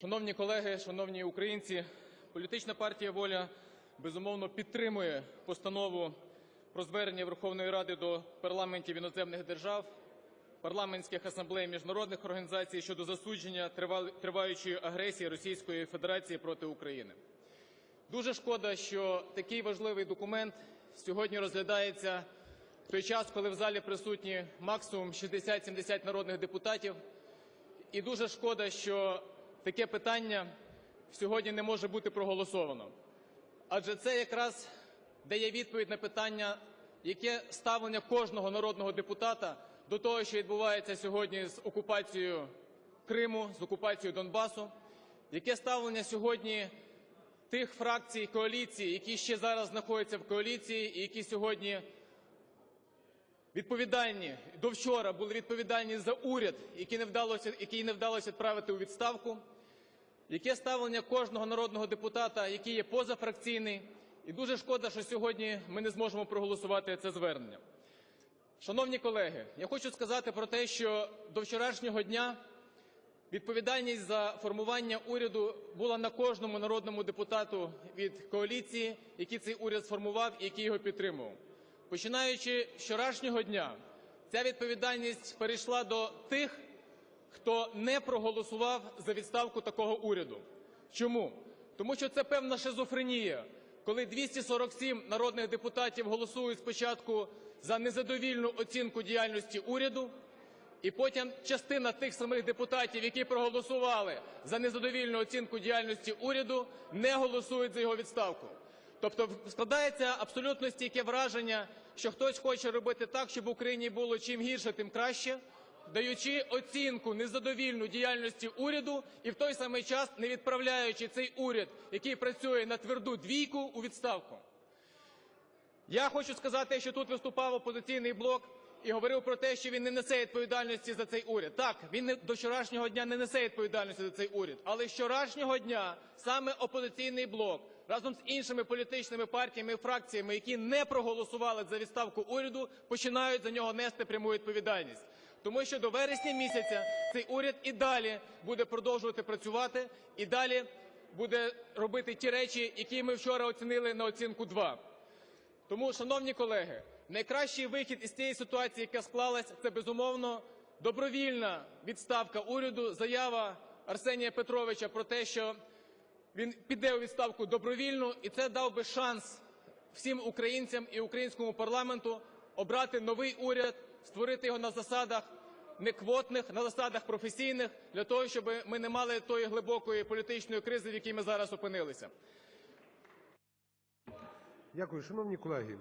Шановні колеги, шановні українці, політична партія Воля безумовно підтримує постанову про звернення Верховної Ради до парламентів іноземних держав, парламентських асамблей міжнародних організацій щодо засудження триваючої агресії Російської Федерації проти України. Дуже шкода, що такий важливий документ сьогодні розглядається в той час, коли в залі присутні максимум 60-70 народних депутатів. І дуже шкода, що таке питання сьогодні не може бути проголосовано. Адже це якраз дає відповідь на питання, яке ставлення кожного народного депутата до того, що відбувається сьогодні з окупацією Криму, з окупацією Донбасу, яке ставлення сьогодні тих фракцій коаліції, які ще зараз знаходяться в коаліції і які сьогодні відповідальні, до вчора були відповідальні за уряд, який не вдалося, який не вдалося відправити у відставку, яке ставлення кожного народного депутата, який є позафракційний. І дуже шкода, що сьогодні ми не зможемо проголосувати це звернення. Шановні колеги, я хочу сказати про те, що до вчорашнього дня відповідальність за формування уряду була на кожному народному депутату від коаліції, який цей уряд сформував і який його підтримував. Починаючи з вчорашнього дня, ця відповідальність перейшла до тих, хто не проголосував за відставку такого уряду. Чому? Тому що це певна шизофренія, коли 247 народних депутатів голосують спочатку за незадовільну оцінку діяльності уряду, і потім частина тих самих депутатів, які проголосували за незадовільну оцінку діяльності уряду, не голосують за його відставку. Тобто складається абсолютно стійке враження, що хтось хоче робити так, щоб Україні було чим гірше, тим краще, даючи оцінку незадовільну діяльності уряду і в той самий час не відправляючи цей уряд, який працює на тверду двійку, у відставку. Я хочу сказати, що тут виступав опозиційний блок і говорив про те, що він не несе відповідальності за цей уряд. Так, він не- до вчорашнього дня не несе відповідальності за цей уряд, але з вчорашнього дня саме опозиційний блок разом з іншими політичними партіями і фракціями, які не проголосували за відставку уряду, починають за нього нести пряму відповідальність. Тому що до вересня місяця цей уряд і далі буде продовжувати працювати, і далі буде робити ті речі, які ми вчора оцінили на оцінку 2. Тому, шановні колеги, найкращий вихід із цієї ситуації, яка склалась, це безумовно добровільна відставка уряду, заява Арсенія Петровича про те, що він піде у відставку добровільно, і це дав би шанс всім українцям і українському парламенту обрати новий уряд, створити його на засадах не квотних, на засадах професійних, для того, щоб ми не мали тої глибокої політичної кризи, в якій ми зараз опинилися. Дякую, шановні колеги.